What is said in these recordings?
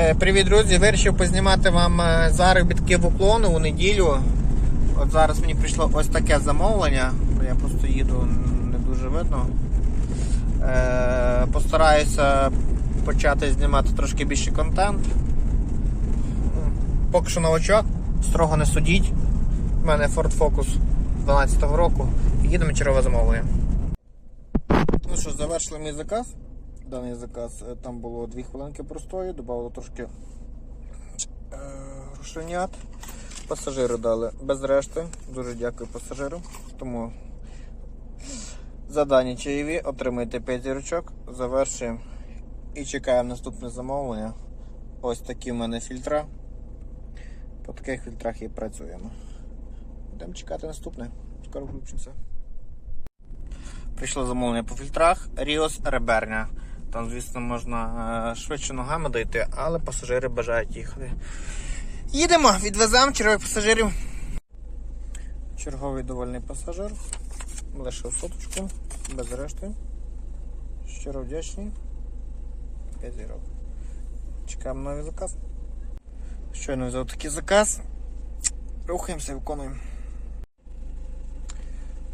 Е, Привіт, друзі! Вирішив познімати вам е, заробітки в уклону у неділю. От зараз мені прийшло ось таке замовлення. Я просто їду, не дуже видно. Е, Постараюся почати знімати трошки більше контент. Ну, Поки що новачок, строго не судіть. У мене Ford Focus 12-го року. Їдемо чергове замовлення. Ну що, завершили мій заказ. Даний заказ е, там було 2 хвилинки простої, додали трошки е, грошенят. Пасажири дали без решти. Дуже дякую пасажирам. Тому за дані чаєві отримуєте 5 зірочок, завершуємо і чекаємо наступне замовлення. Ось такі в мене фільтра. По таких фільтрах і працюємо. Будемо чекати наступне. Скоро включимося. Прийшло замовлення по фільтрах Ріос Реберня. Там, звісно, можна е, швидше ногами дойти, але пасажири бажають їхати. Їдемо, відвеземо чергових пасажирів. Черговий довольний пасажир. Лишив соточку, без решти. Щиро вдячний. 5 зірок. Чекаємо новий заказ. Щойно взяв такий заказ. Рухаємося, виконуємо.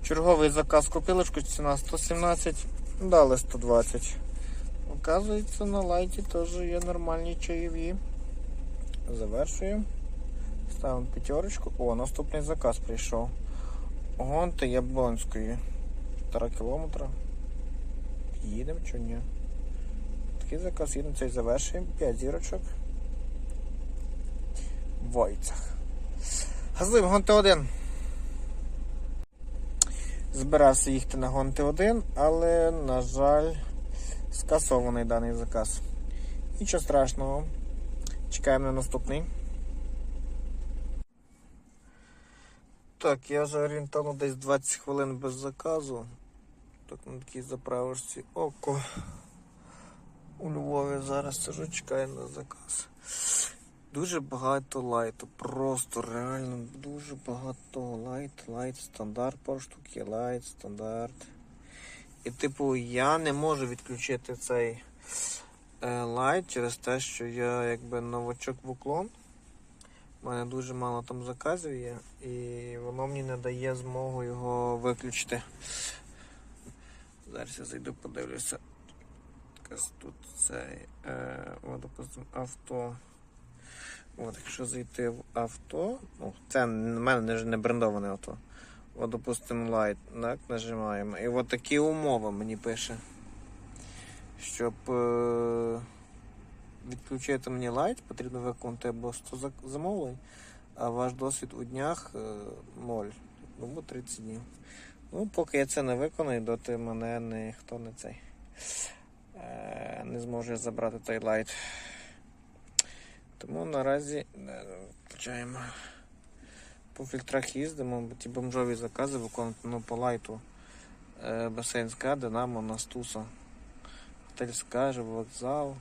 Черговий заказ копілочку, ціна 117, дали 120. Оказується, на лайті теж є нормальні чаєві. Завершуємо. Ставимо п'ятерочку. О, наступний заказ прийшов. Гонти Яблонської. Півтора кілометра. Їдемо чи ні? Такий заказ їдемо цей завершуємо. 5 зірочок. Войцах. Газуємо гонти 1. Збирався їхати на гонти 1, але, на жаль, скасований даний заказ. Нічого страшного. Чекаємо на наступний. Так, я вже орієнтовно десь 20 хвилин без заказу. Так на такій заправочці око. У Львові зараз сижу, чекаю на заказ. Дуже багато лайту, просто реально дуже багато лайт, лайт, стандарт, пару штук є лайт, стандарт. І типу я не можу відключити цей е, лайт через те, що я якби новачок в уклон. У мене дуже мало там заказів є, і воно мені не дає змогу його виключити. Зараз я зайду, подивлюся. Тут цей, е, о, авто. От, якщо зайти в авто, ну, це в мене не, не брендоване авто. От, допустимо, Light, так, нажимаємо. І от такі умови мені пише. Щоб е- відключити мені Light, потрібно виконати або 100 замовлень, а ваш досвід у днях е, 0, або 30 днів. Ну, поки я це не виконую, доти мене ніхто не цей е- не зможе забрати той Light. Тому наразі е, включаємо. По фільтрах їздимо, ті бомжові закази виконувати ну, по лайту. Е, басейн СКА, Динамо, Настуса. Готель СКА, вокзал.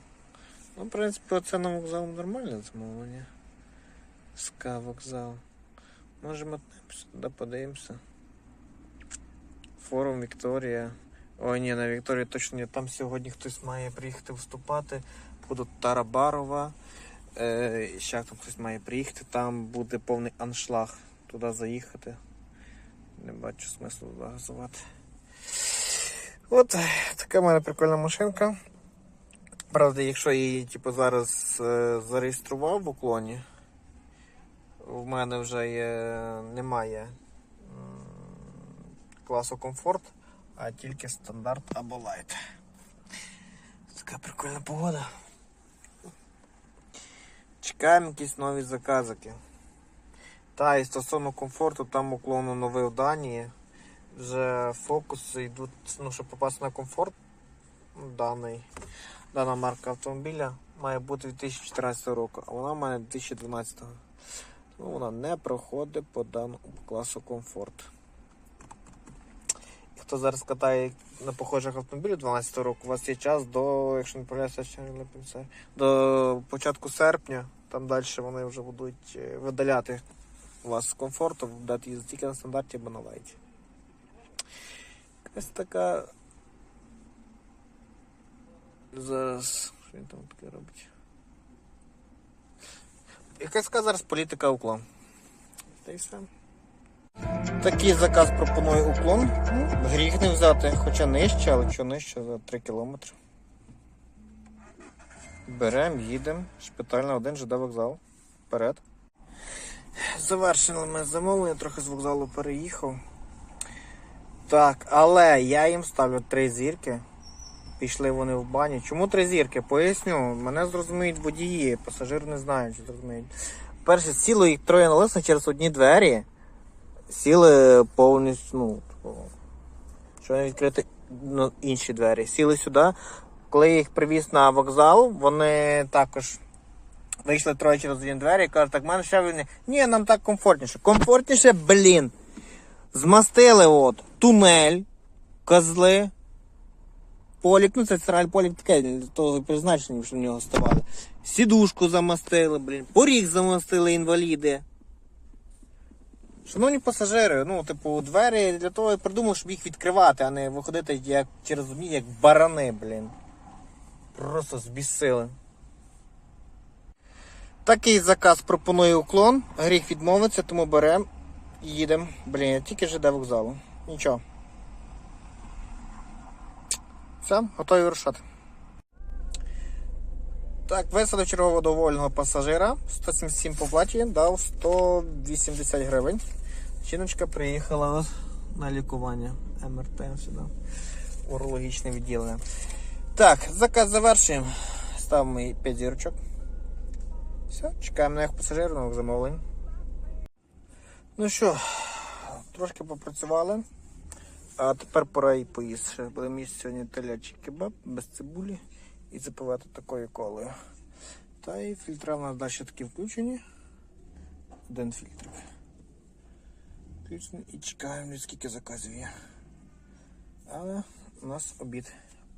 Ну, в принципі, це на вокзал нормальне замовлення. СКА вокзал. Може мотнемося, туди подивимося. Форум Вікторія. Ой, ні, на Вікторії точно ні. Там сьогодні хтось має приїхати виступати. Буду Тарабарова. Е, ще там хтось має приїхати, там буде повний аншлаг туди заїхати. Не бачу смислу туди газувати. От така в мене прикольна машинка. Правда, якщо її типу, зараз е, зареєстрував в уклоні, в мене вже є, немає класу комфорт, а тільки стандарт або лайт. Така прикольна погода. Чекаємо якісь нові заказики. Та і стосовно комфорту, там уклону уклон оновив Данії. Вже фокуси йдуть, ну, щоб попасти на комфорт, даний, дана марка автомобіля має бути 2014 року, а вона мене 2012. Тому вона не проходить по даному класу комфорт. І Хто зараз катає на похожих автомобілях 12 року, у вас є час до, якщо не помиляюся, до початку серпня. Там далі вони вже будуть е, видаляти вас з комфорту, дати їздити тільки на стандарті або на лайті. Якась така. Зараз. Що він там таке робить? Яка сказала зараз політика уклон. Та й все. Такий заказ пропонує уклон. Гріх не взяти, хоча нижче, але що нижче за 3 кілометри. Беремо, їдемо. Шпиталь на один ЖД вокзал. Вперед. Завершили ми замовлення, трохи з вокзалу переїхав. Так, але я їм ставлю три зірки. Пішли вони в баню. Чому три зірки? Поясню. Мене зрозуміють водії, пасажир не знає, чи зрозуміють. Перше, сіло їх троє налисно через одні двері. Сіли повністю, ну, типу, що не відкрити ну, інші двері. Сіли сюди. Коли я їх привіз на вокзал, вони також вийшли троє через одні двері і кажуть, так, в мене ще вільні. Ні, нам так комфортніше. Комфортніше, блін. Змастили от тунель, козли, полік, ну це центральний полік таке, того призначення, що в нього ставали. Сідушку замастили, блін, поріг замастили інваліди. Шановні пасажири, ну, типу, двері для того я придумав, щоб їх відкривати, а не виходити як через як барани, блін. Просто збісили. Такий заказ пропонує уклон. Гріх відмовиться, тому беремо і їдемо. Блін, я тільки ЖД вокзалу. Нічого. Все, готові вирушати. Так, висадив чергового довольного пасажира. 177 по платі, дав 180 гривень. Жіночка приїхала на лікування МРТ сюди. Урологічне відділення. Так, заказ завершуємо. Ставимо їй 5 зірочок. Все, чекаємо нових пасажирів, нових замовлень. Ну що, трошки попрацювали. А тепер пора і поїсти. Будемо їсти сьогодні телячий кебаб без цибулі і запивати такою колою. Та і фільтра в нас далі такі включені. Один фільтрик. Включений і чекаємо, скільки заказів є. Але у нас обід.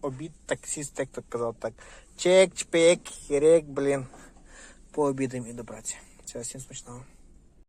Обід таксіст, як то казав так. Чек, чпек, хірек, блін. Пообідаємо і до праці. Все, всім смачного.